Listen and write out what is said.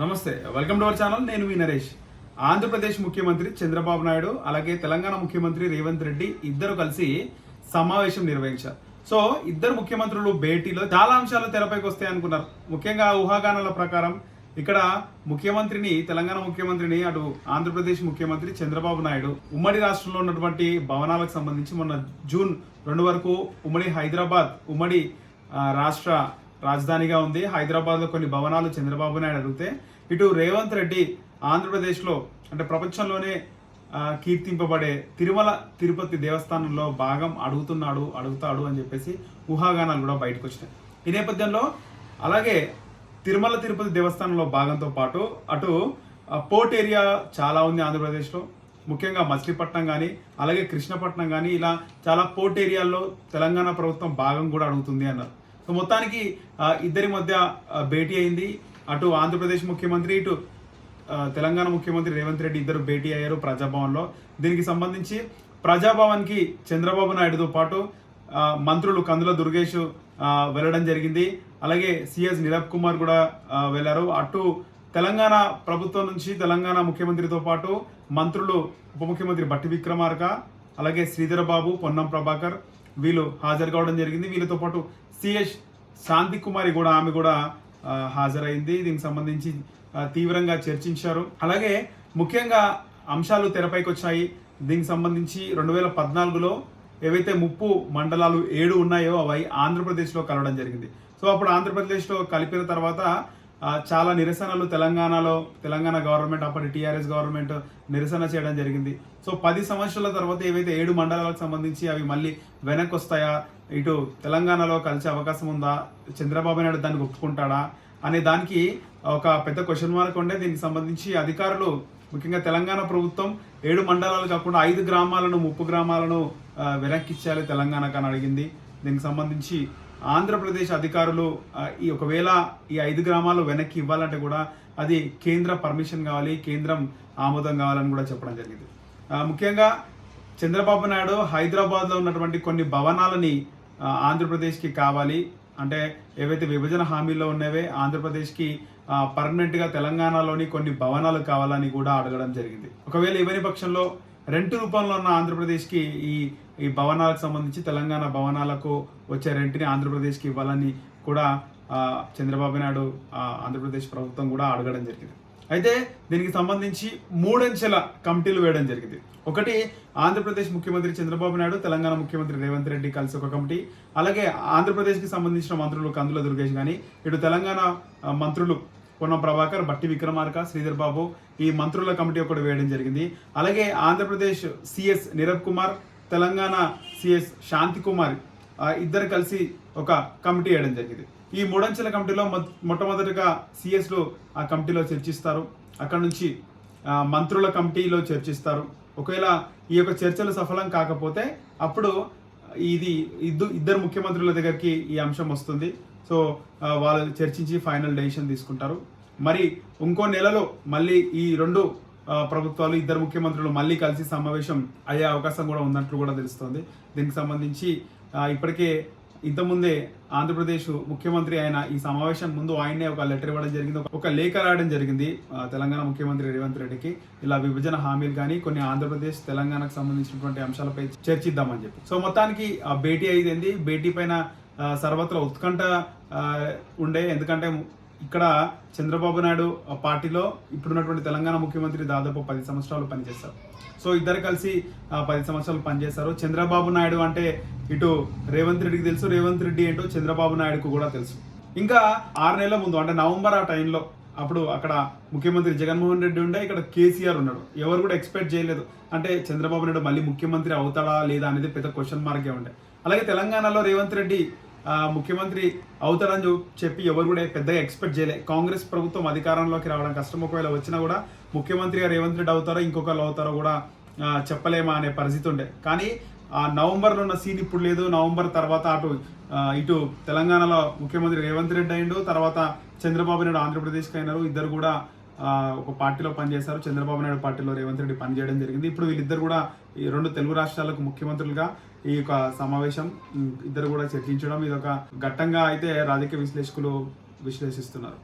నమస్తే welcome to our channel నేను మీ నరేష్. ఆంధ్రప్రదేశ్ ముఖ్యమంత్రి చంద్రబాబు నాయుడు అలాగే తెలంగాణ ముఖ్యమంత్రి రేవంత్ రెడ్డి ఇద్దరు కలిసి సమావేశం నిర్వహించారు. సో ఇద్దరు ముఖ్యమంత్రులు భేటీలో చాలా అంశాలు తెరపైకి వస్తాయి అనుకున్నారు. ముఖ్యంగా ఊహాగానాల ప్రకారం ఇక్కడ ముఖ్యమంత్రిని తెలంగాణ ముఖ్యమంత్రిని అటు ఆంధ్రప్రదేశ్ ముఖ్యమంత్రి చంద్రబాబు నాయుడు ఉమ్మడి రాష్ట్రంలో ఉన్నటువంటి భవనాలకు సంబంధించి మొన్న జూన్ రెండు వరకు ఉమ్మడి హైదరాబాద్ ఉమ్మడి రాష్ట్ర రాజధానిగా ఉంది. హైదరాబాద్లో కొన్ని భవనాలు చంద్రబాబు నాయుడు అడిగితే ఇటు రేవంత్ రెడ్డి ఆంధ్రప్రదేశ్లో అంటే ప్రపంచంలోనే కీర్తింపబడే తిరుమల తిరుపతి దేవస్థానంలో భాగం అడుగుతున్నాడు అడుగుతాడు అని చెప్పేసి ఊహాగానాలు కూడా బయటకు వచ్చినాయి ఈ నేపథ్యంలో అలాగే తిరుమల తిరుపతి దేవస్థానంలో భాగంతో పాటు అటు పోర్ట్ ఏరియా చాలా ఉంది ఆంధ్రప్రదేశ్లో. ముఖ్యంగా మచిలీపట్నం కానీ అలాగే కృష్ణపట్నం కానీ ఇలా చాలా పోర్ట్ ఏరియాల్లో తెలంగాణ ప్రభుత్వం భాగం కూడా అడుగుతుంది అన్నారు. సో మొత్తానికి ఇద్దరి మధ్య భేటీ అయింది. అటు ఆంధ్రప్రదేశ్ ముఖ్యమంత్రి ఇటు తెలంగాణ ముఖ్యమంత్రి రేవంత్ రెడ్డి ఇద్దరు భేటీ అయ్యారు ప్రజాభవన్లో. దీనికి సంబంధించి ప్రజాభవన్కి చంద్రబాబు నాయుడుతో పాటు మంత్రులు కందుల దుర్గేష్ వెళ్ళడం జరిగింది. అలాగే సిఎస్ నీరబ్ కుమార్ కూడా వెళ్ళారు. అటు తెలంగాణ ప్రభుత్వం నుంచి తెలంగాణ ముఖ్యమంత్రితో పాటు మంత్రులు ఉప ముఖ్యమంత్రి బట్టి విక్రమార్క అలాగే శ్రీధర్ బాబు పొన్నం ప్రభాకర్ వీళ్ళు హాజరు కావడం జరిగింది. వీళ్ళతో పాటు సిఎస్ శాంతి కుమారి కూడా ఆమె కూడా హాజరైంది. దీనికి సంబంధించి తీవ్రంగా చర్చించారు. అలాగే ముఖ్యంగా అంశాలు తెరపైకి వచ్చాయి దీనికి సంబంధించి రెండు వేల పద్నాలుగులో ఏవైతే ముప్పు మండలాలు ఏడు ఉన్నాయో అవి ఆంధ్రప్రదేశ్లో కలవడం జరిగింది. సో అప్పుడు ఆంధ్రప్రదేశ్లో కలిపిన తర్వాత చాలా నిరసనలు తెలంగాణలో తెలంగాణ గవర్నమెంట్ అప్పటి టీఆర్ఎస్ గవర్నమెంట్ నిరసన చేయడం జరిగింది. సో పది సంవత్సరాల తర్వాత ఏవైతే ఏడు మండలాలకు సంబంధించి అవి మళ్ళీ వెనక్కి వస్తాయా ఇటు తెలంగాణలో కలిసే అవకాశం ఉందా? చంద్రబాబు నాయుడు దాన్ని ఒప్పుకుంటాడా అనే దానికి ఒక పెద్ద క్వశ్చన్ మార్క్ ఉండే. దీనికి సంబంధించి అధికారులు ముఖ్యంగా తెలంగాణ ప్రభుత్వం ఏడు మండలాలు కాకుండా ఐదు గ్రామాలను ముప్పు గ్రామాలను ఆ, వెనక్కి ఇచ్చేయాలి తెలంగాణకు అని అడిగింది. దీనికి సంబంధించి ఆంధ్రప్రదేశ్ అధికారులు ఈ ఒకవేళ ఈ ఐదు గ్రామాలు వెనక్కి ఇవ్వాలంటే కూడా అది కేంద్ర పర్మిషన్ కావాలి కేంద్రం ఆమోదం కావాలని కూడా చెప్పడం జరిగింది. ముఖ్యంగా చంద్రబాబు నాయుడు హైదరాబాద్లో ఉన్నటువంటి కొన్ని భవనాలని ఆంధ్రప్రదేశ్కి కావాలి. అంటే ఏవైతే విభజన హామీల్లో ఉన్నవే ఆంధ్రప్రదేశ్కి పర్మనెంట్గా తెలంగాణలోని కొన్ని భవనాలు కావాలని కూడా అడగడం జరిగింది. ఒకవేళ ఇవని పక్షంలో రెంట్ రూపంలో ఉన్న ఆంధ్రప్రదేశ్కి ఈ ఈ భవనాలకు సంబంధించి తెలంగాణ భవనాలకు వచ్చే రెంట్ని ఆంధ్రప్రదేశ్కి ఇవ్వాలని కూడా చంద్రబాబు నాయుడు ఆంధ్రప్రదేశ్ ప్రభుత్వం కూడా అడగడం జరిగింది. అయితే దీనికి సంబంధించి మూడంచెల కమిటీలు వేయడం జరిగింది. ఒకటి ఆంధ్రప్రదేశ్ ముఖ్యమంత్రి చంద్రబాబు నాయుడు తెలంగాణ ముఖ్యమంత్రి రేవంత్ రెడ్డి కలిసి ఒక కమిటీ అలాగే ఆంధ్రప్రదేశ్కి సంబంధించిన మంత్రులు కందుల దుర్గేష్ కానీ ఇటు తెలంగాణ మంత్రులు పొన్నం ప్రభాకర్ బట్టి విక్రమార్క శ్రీధర్ బాబు ఈ మంత్రుల కమిటీ ఒకటి వేయడం జరిగింది. అలాగే ఆంధ్రప్రదేశ్ సిఎస్ నీరబ్ కుమార్ తెలంగాణ సిఎస్ శాంతి కుమార్ ఇద్దరు కలిసి ఒక కమిటీ వేయడం జరిగింది. ఈ మూడంచెల కమిటీలో మొ- మొట్టమొదటిగా సిఎస్లు ఆ కమిటీలో చర్చిస్తారు. అక్కడ నుంచి మంత్రుల కమిటీలో చర్చిస్తారు. ఒకవేళ ఈ యొక్క చర్చలు సఫలం కాకపోతే అప్పుడు ఇది ఇద్దు ఇద్దరు ముఖ్యమంత్రుల దగ్గరికి ఈ అంశం వస్తుంది. సో వాళ్ళు చర్చించి ఫైనల్ డెసిషన్ తీసుకుంటారు. మరి ఇంకో నెలలో మళ్ళీ ఈ రెండు ప్రభుత్వాలు ఇద్దరు ముఖ్యమంత్రులు మళ్ళీ కలిసి సమావేశం అయ్యే అవకాశం కూడా ఉన్నట్లు కూడా తెలుస్తుంది. దీనికి సంబంధించి ఇప్పటికే ఇంతకుముందే ఆంధ్రప్రదేశ్ ముఖ్యమంత్రి ఆయన ఈ సమావేశం ముందు ఆయనే ఒక లెటర్ ఇవ్వడం జరిగింది. ఒక- లేఖ రాయడం జరిగింది తెలంగాణ ముఖ్యమంత్రి రేవంత్ రెడ్డికి. ఇలా విభజన హామీలు కానీ కొన్ని ఆంధ్రప్రదేశ్ తెలంగాణకు సంబంధించినటువంటి అంశాలపై చర్చిద్దామని చెప్పి. సో మొత్తానికి ఆ భేటీ అయింది భేటీ పైన ఆ, సర్వత్రా ఉత్కంఠ ఉండే. ఎందుకంటే ఇక్కడ చంద్రబాబు నాయుడు పార్టీలో ఇప్పుడున్నటువంటి తెలంగాణ ముఖ్యమంత్రి దాదాపు పది సంవత్సరాలు పనిచేస్తారు సో ఇద్దరు కలిసి ఆ, పది సంవత్సరాలు పనిచేశారు. చంద్రబాబు నాయుడు అంటే ఇటు రేవంత్ రెడ్డికి తెలుసు రేవంత్ రెడ్డి ఏంటో చంద్రబాబు నాయుడుకు కూడా తెలుసు. ఇంకా ఆరు నెలల ముందు అంటే నవంబర్ ఆ టైంలో అప్పుడు అక్కడ ముఖ్యమంత్రి జగన్మోహన్ రెడ్డి ఉండే ఇక్కడ కేసీఆర్ ఉన్నాడు. ఎవరు కూడా ఎక్స్పెక్ట్ చేయలేదు. అంటే చంద్రబాబు నాయుడు మళ్ళీ ముఖ్యమంత్రి అవుతాడా లేదా అనేది పెద్ద క్వశ్చన్ మార్కే ఉండే. అలాగే తెలంగాణలో రేవంత్ రెడ్డి ముఖ్యమంత్రి అవుతారని చెప్పి ఎవరు కూడా పెద్దగా ఎక్స్పెక్ట్ చేయలే. కాంగ్రెస్ ప్రభుత్వం అధికారంలోకి రావడం కష్టం. ఒకవేళ వచ్చినా కూడా ముఖ్యమంత్రిగా రేవంత్ రెడ్డి అవుతారో ఇంకొకరు అవుతారో కూడా చెప్పలేమా అనే పరిస్థితి ఉండే. కానీ ఆ నవంబర్లో ఉన్న సీన్ ఇప్పుడు లేదు. నవంబర్ తర్వాత అటు ఇటు తెలంగాణలో ముఖ్యమంత్రి రేవంత్ రెడ్డి అయిండు. తర్వాత చంద్రబాబు నాయుడు ఆంధ్రప్రదేశ్కి అయినారు. ఇద్దరు కూడా ఒక పార్టీలో పనిచేశారు. చంద్రబాబు నాయుడు పార్టీలో రేవంత్ రెడ్డి పనిచేయడం జరిగింది. ఇప్పుడు వీళ్ళిద్దరు కూడా ఈ రెండు తెలుగు రాష్ట్రాలకు ముఖ్యమంత్రులుగా ఈ యొక్క సమావేశం ఇద్దరు కూడా చర్చించడం ఇది ఒక ఘట్టంగా అయితే రాజకీయ విశ్లేషకులు విశ్లేషిస్తున్నారు.